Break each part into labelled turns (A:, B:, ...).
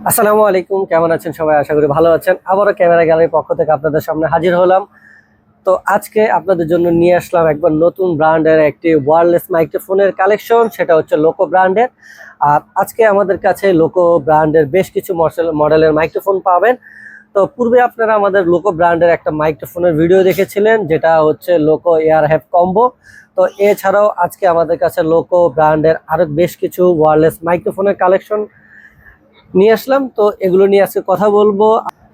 A: আসসালামু আলাইকুম, কেমন আছেন সবাই? আশা করি ভালো আছেন। আবারও ক্যামেরা গ্যালারির পক্ষ থেকে আপনাদের সামনে হাজির হলাম। তো আজকে আপনাদের জন্য নিয়ে আসলাম একবার নতুন ব্র্যান্ডের একটি ওয়্যারলেস মাইক্রোফোনের কালেকশন সেটা হচ্ছে লোকো ব্র্যান্ডের। আর আজকে আমাদের কাছে লোকো ব্র্যান্ডের বেশ কিছু মডেল- মডেলের মাইক্রোফোন পাবেন। তো পূর্বে আপনারা আমাদের লোকো ব্র্যান্ডের একটা মাইক্রোফোনের ভিডিও দেখেছিলেন, যেটা হচ্ছে লোকো এয়ার হ্যাভ কম্বো তো এছাড়াও আজকে আমাদের কাছে লোকো ব্র্যান্ডের আরও বেশ কিছু ওয়্যারলেস মাইক্রোফোনের কালেকশন নিয়ে আসলাম। তো এগুলো নিয়ে আজকে কথা বলব।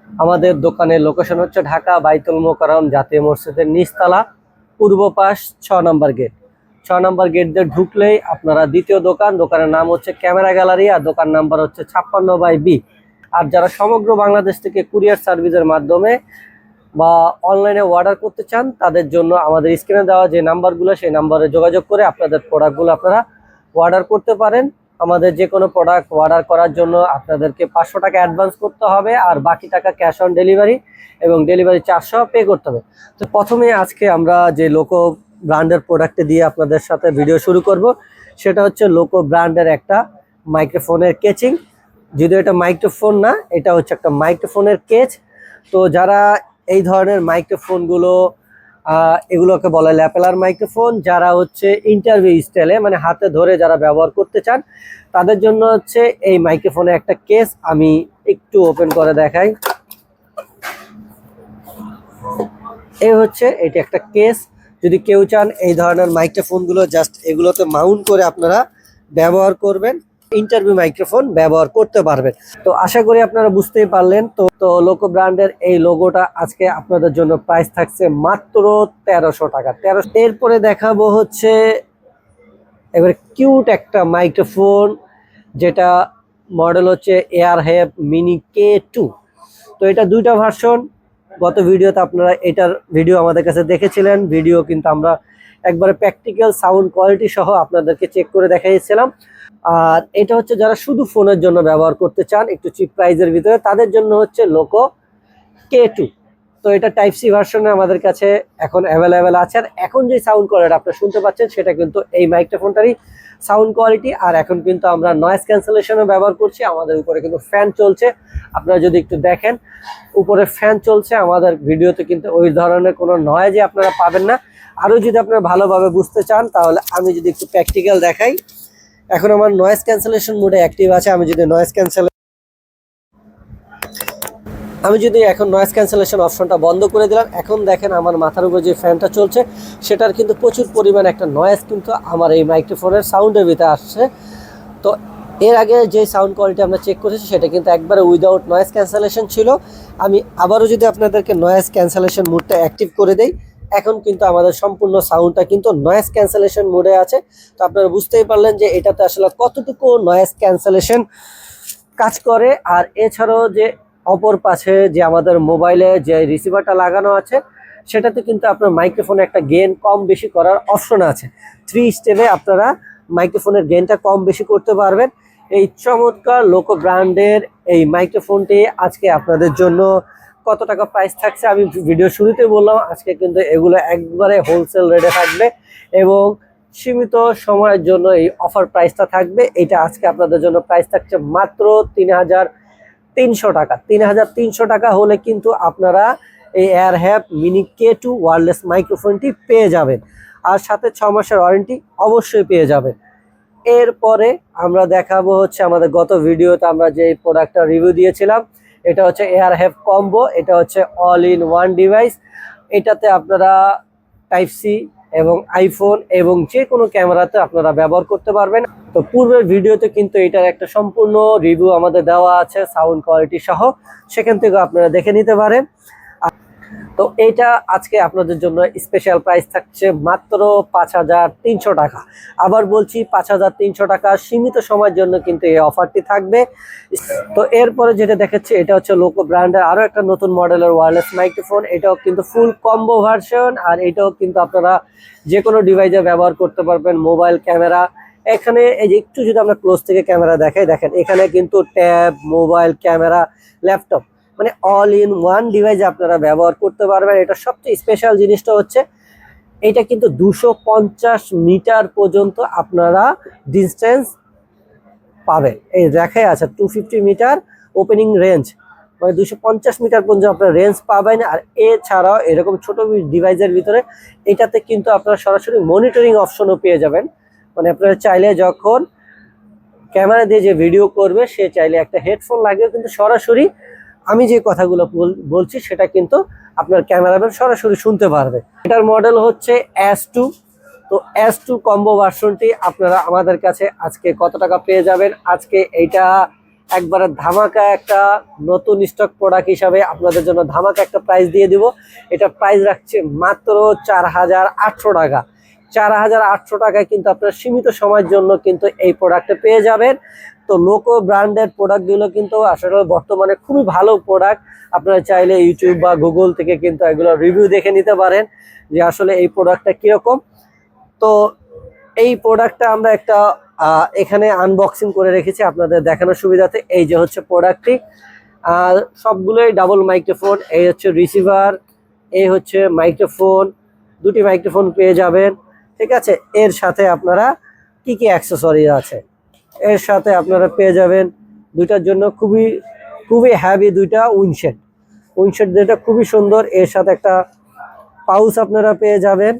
A: আমাদের দোকানের লোকেশন হচ্ছে ঢাকা বাইতুল মোকারম জাতীয় মসজিদের নিচতলা, পূর্ব পাশ ছ নম্বর গেট ছ নম্বর গেট দিয়ে ঢুকলেই আপনারা দ্বিতীয় দোকান। দোকানের নাম হচ্ছে ক্যামেরা গ্যালারি আর দোকান নাম্বার হচ্ছে ছাপ্পান্ন বাই বি আর যারা সমগ্র বাংলাদেশ থেকে কুরিয়ার সার্ভিসের মাধ্যমে বা অনলাইনে অর্ডার করতে চান, তাদের জন্য আমাদের স্ক্রিনে দেওয়া যে নাম্বারগুলো সেই নাম্বারে যোগাযোগ করে আপনাদের প্রোডাক্টগুলো আপনারা অর্ডার করতে পারেন। আমাদের যে কোনো প্রোডাক্ট অর্ডার করার জন্য আপনাদেরকে পাঁচশো টাকা অ্যাডভান্স করতে হবে আর বাকি টাকা ক্যাশ অন ডেলিভারি এবং ডেলিভারি চারশো পে করতে হবে। তো প্রথমে আজকে আমরা যে লোকো ব্র্যান্ডের প্রোডাক্টে দিয়ে আপনাদের সাথে ভিডিও শুরু করব, সেটা হচ্ছে লোকো ব্র্যান্ডের একটা মাইক্রোফোনের কেচিং যদিও এটা মাইক্রোফোন না, এটা হচ্ছে একটা মাইক্রোফোনের কেচ তো যারা এই ধরনের মাইক্রোফোনগুলো এগুলোকে বলে ল্যাপেলার মাইক্রোফোন, যারা হচ্ছে ইন্টারভিউ স্টাইলে মানে হাতে ধরে যারা ব্যবহার করতে চান, তাদের জন্য হচ্ছে এই মাইক্রোফোনে একটা কেস আমি একটু ওপেন করে দেখাই। এই হচ্ছে, এটি একটা কেস যদি কেউ চান এই ধরনের মাইক্রোফোনগুলো জাস্ট এগুলোতে মাউন্ট করে আপনারা ব্যবহার করবেন। ইন্টারভিউ মাইক্রোফোন ব্যবহার করতে পারবেন। তো আশা করি আপনারা বুঝতেই পারলেন। তো তো লোকো ব্র্যান্ডের এই লোগোটা আজকে আপনাদের জন্য প্রাইস থাকছে মাত্র তেরোশো টাকা। তেরো এরপরে দেখাবো হচ্ছে এবার কিউট একটা মাইক্রোফোন যেটা মডেল হচ্ছে air have mini K two তো এটা দুইটা ভার্সন গত ভিডিওতে আপনারা এটার ভিডিও আমাদের কাছে দেখেছিলেন। ভিডিও কিন্তু আমরা একবারে প্র্যাকটিক্যাল সাউন্ড কোয়ালিটি সহ আপনাদেরকে চেক করে দেখাইছিলাম। আর এটা হচ্ছে যারা শুধু ফোনের জন্য ব্যবহার করতে চান, একটু চিপ প্রাইজের ভিতরে, তাদের জন্য হচ্ছে লোকো কে টু তো এটা টাইপ সি ভার্সনে আমাদের কাছে এখন অ্যাভেলেবেল আছে। আর এখন যে সাউন্ড কোয়ালিটি আপনারা শুনতে পাচ্ছেন, সেটা কিন্তু এই মাইক্রোফোনটারই সাউন্ড কোয়ালিটি আর এখন কিন্তু আমরা নয়েজ ক্যান্সেলেশনও ব্যবহার করছি। আমাদের উপরে কিন্তু ফ্যান চলছে। আপনারা যদি একটু দেখেন, উপরে ফ্যান চলছে, আমাদের ভিডিওতে কিন্তু ওই ধরনের কোনো নয়েজই আপনারা পাবেন না। আরও যদি আপনারা ভালোভাবে বুঝতে চান, তাহলে আমি যদি একটু প্র্যাকটিক্যাল দেখাই। এখন আমার নয়েজ ক্যান্সেলেশন মোডে অ্যাক্টিভ আছে, আমি যদি নয়েজ ক্যান্সেল আমি যদি এখন নয়েজ ক্যান্সেলেশন অপশনটা বন্ধ করে দিলাম, এখন দেখেন আমার মাথার উপর যে ফ্যানটা চলছে, সেটার কিন্তু প্রচুর পরিমাণ একটা নয়েজ কিন্তু আমার এই মাইক্রোফোনের সাউন্ডের ভিতরে আসছে। তো এর আগে যে সাউন্ড কোয়ালিটি আমরা চেক করেছি, সেটা কিন্তু একবারে উইদাউট নয়েজ ক্যান্সেলেশন ছিল। আমি আবারও যদি আপনাদেরকে নয়েজ ক্যান্সেলেশন মুডটা অ্যাক্টিভ করে দেই এখন কিন্তু আমাদের সম্পূর্ণ সাউন্ডটা কিন্তু নয়েজ ক্যান্সেলেশন মোডে আছে। তো আপনারা বুঝতেই পারলেন যে এটাতে আসলে কতটুকু নয়েজ ক্যান্সেলেশন কাজ করে। আর এছাড়াও যে অপর পাশে যে আমাদের মোবাইলে যে রিসিভারটা লাগানো আছে, সেটাতে কিন্তু আপনার মাইক্রোফোনে একটা গেন কম বেশি করার অপশন আছে। থ্রি স্টেপে আপনারা মাইক্রোফোনের গেনটা কম বেশি করতে পারবেন। এই চমৎকার লোকো ব্র্যান্ডের এই মাইক্রোফোনটি আজকে আপনাদের জন্য কত টাকা প্রাইস থাকছে আমি ভিডিও শুরুতে বললাম, আজকে কিন্তু এগুলো একবারে হোলসেল রেটে থাকবে এবং সীমিত সময়ের জন্য এই অফার প্রাইসটা থাকবে। এটা আজকে আপনাদের জন্য প্রাইস থাকছে মাত্র তিন হাজার তিনশো টাকা। তিন হাজার তিনশো টাকা হলে কিন্তু আপনারা এই air hap mini K two wireless মাইক্রোফোনটি পেয়ে যাবেন। আর সাথে ছ মাসের ওয়ারেন্টি অবশ্যই পেয়ে যাবেন। এরপরে আমরা দেখাবো হচ্ছে আমাদের গত ভিডিওতে আমরা যে প্রোডাক্টটা রিভিউ দিয়েছিলাম এটা হচ্ছে এয়ার হ্যাভ কম্বো, এটা হচ্ছে অল ইন ওয়ান ডিভাইস এটাতে আপনারা টাইপ সি এবং আইফোন এবং যে কোনো ক্যামেরাতে আপনারা ব্যবহার করতে পারবেন। তো পূর্বের ভিডিওতে কিন্তু এটার একটা সম্পূর্ণ রিভিউ আমাদের দেওয়া আছে সাউন্ড কোয়ালিটি সহ। সেখান থেকে আপনারা দেখে নিতে পারেন। তো এইটা আজকে আপনাদের জন্য স্পেশাল প্রাইস থাকছে মাত্র পাঁচ হাজার তিনশো টাকা। আবার বলছি পাঁচ হাজার তিনশো টাকা সীমিত সময়ের জন্য কিন্তু এই অফারটি থাকবে। তো এরপরে যেটা দেখাচ্ছে, এটা হচ্ছে লোকো ব্র্যান্ডের আরও একটা নতুন মডেলের ওয়ারলেস মাইক্রোফোন এটাও কিন্তু ফুল কম্বো ভার্সন আর এটাও কিন্তু আপনারা যে কোনো ডিভাইসে ব্যবহার করতে পারবেন মোবাইল ক্যামেরা এখানে এই যে একটু যদি আমরা ক্লোজ থেকে ক্যামেরা দেখাই, দেখেন এখানে কিন্তু ট্যাব মোবাইল ক্যামেরা ল্যাপটপ মানে অল ইন ওয়ান ডিভাইসে আপনারা ব্যবহার করতে পারবেন। এটা সবচেয়ে স্পেশাল জিনিসটা হচ্ছে, এটা কিন্তু দুশো মিটার পর্যন্ত আপনারা ডিস্টেন্স পাবেন। এই দেখাই আছে টু মিটার ওপেনিং রেঞ্জ মানে দুশো মিটার পর্যন্ত আপনার রেঞ্জ পাবেন। আর এছাড়াও এরকম ছোট ডিভাইসের ভিতরে এটাতে কিন্তু আপনারা সরাসরি মনিটরিং অপশনও পেয়ে যাবেন। মানে আপনারা চাইলে যখন ক্যামেরা দিয়ে যে ভিডিও করবে, সে চাইলে একটা হেডফোন লাগিয়ে কিন্তু সরাসরি আমি যে কথাগুলো বল- বলছি সেটা কিন্তু আপনার ক্যামেরাম্যান সরাসরি শুনতে পারবে। এটার মডেল হচ্ছে এস টু তো এস টু কম্বো ভার্সনটি আপনারা আমাদের কাছে আজকে কত টাকা পেয়ে যাবেন? আজকে এইটা একবারে ধামাকা একটা নতুন স্টক প্রোডাক্ট হিসাবে আপনাদের জন্য ধামাকা একটা প্রাইস দিয়ে দিব। এটা প্রাইস রাখছে মাত্র চার হাজার আটশো টাকা। চার হাজার আটশো টাকায় কিন্তু আপনার সীমিত সময়ের জন্য কিন্তু এই প্রোডাক্টটা পেয়ে যাবেন। তো লোকো ব্র্যান্ডেড প্রোডাক্টগুলো কিন্তু আসলে বর্তমানে খুবই ভালো প্রোডাক্ট আপনারা চাইলে ইউটিউব বা গুগল থেকে কিন্তু এগুলো রিভিউ দেখে নিতে পারেন যে আসলে এই প্রোডাক্টটা কীরকম। তো এই প্রোডাক্টটা আমরা একটা এখানে আনবক্সিং করে রেখেছি আপনাদের দেখানোর সুবিধাতে। এই যে হচ্ছে প্রোডাক্টটি আর সবগুলোই ডাবল মাইক্রোফোন এই হচ্ছে রিসিভার এই হচ্ছে মাইক্রোফোন দুটি মাইক্রোফোন পেয়ে যাবেন। ঠিক আছে? এর সাথে আপনারা কি কি অ্যাক্সেসরি আছে? এর সাথে আপনারা পেয়ে যাবেন দুইটার জন্য খুবই খুবই হ্যাভি দুইটা উইনশেড উইনশেড যেটা খুবই সুন্দর, এর সাথে একটা পাউচ আপনারা পেয়ে যাবেন।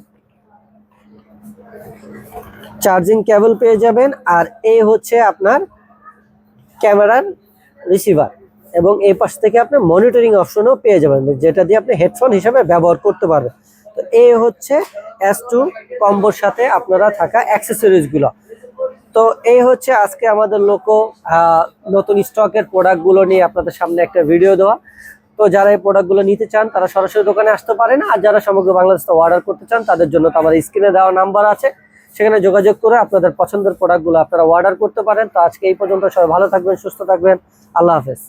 A: চার্জিং কেবল পেয়ে যাবেন, আর এই হচ্ছে আপনার ক্যামেরার রিসিভার এবং এই পাশ থেকে আপনি মনিটরিং অপশনও পেয়ে যাবেন, যেটা দিয়ে আপনি হেডফোন হিসেবে ব্যবহার করতে পারবেন। তো এই হচ্ছে এস টু কম্বোর সাথে আপনারা থাকা অ্যাক্সেসরিজগুলো তো এই হচ্ছে আজকে আমাদের লোকো নতুন স্টকের প্রোডাক্টগুলো নিয়ে আপনাদের সামনে একটা ভিডিও দেওয়া। তো যারা এই প্রোডাক্টগুলো নিতে চান, তারা সরাসরি দোকানে আসতে পারে না আর যারা সমগ্র বাংলাদেশ অর্ডার করতে চান, তাদের জন্য তো আমার স্ক্রিনে দেওয়া নাম্বার আছে। সেখানে যোগাযোগ করে আপনাদের পছন্দের প্রোডাক্টগুলো আপনারা অর্ডার করতে পারেন। তো আজকে এই পর্যন্ত সবাই ভালো থাকবেন, সুস্থ থাকবেন। আল্লাহ হাফেজ।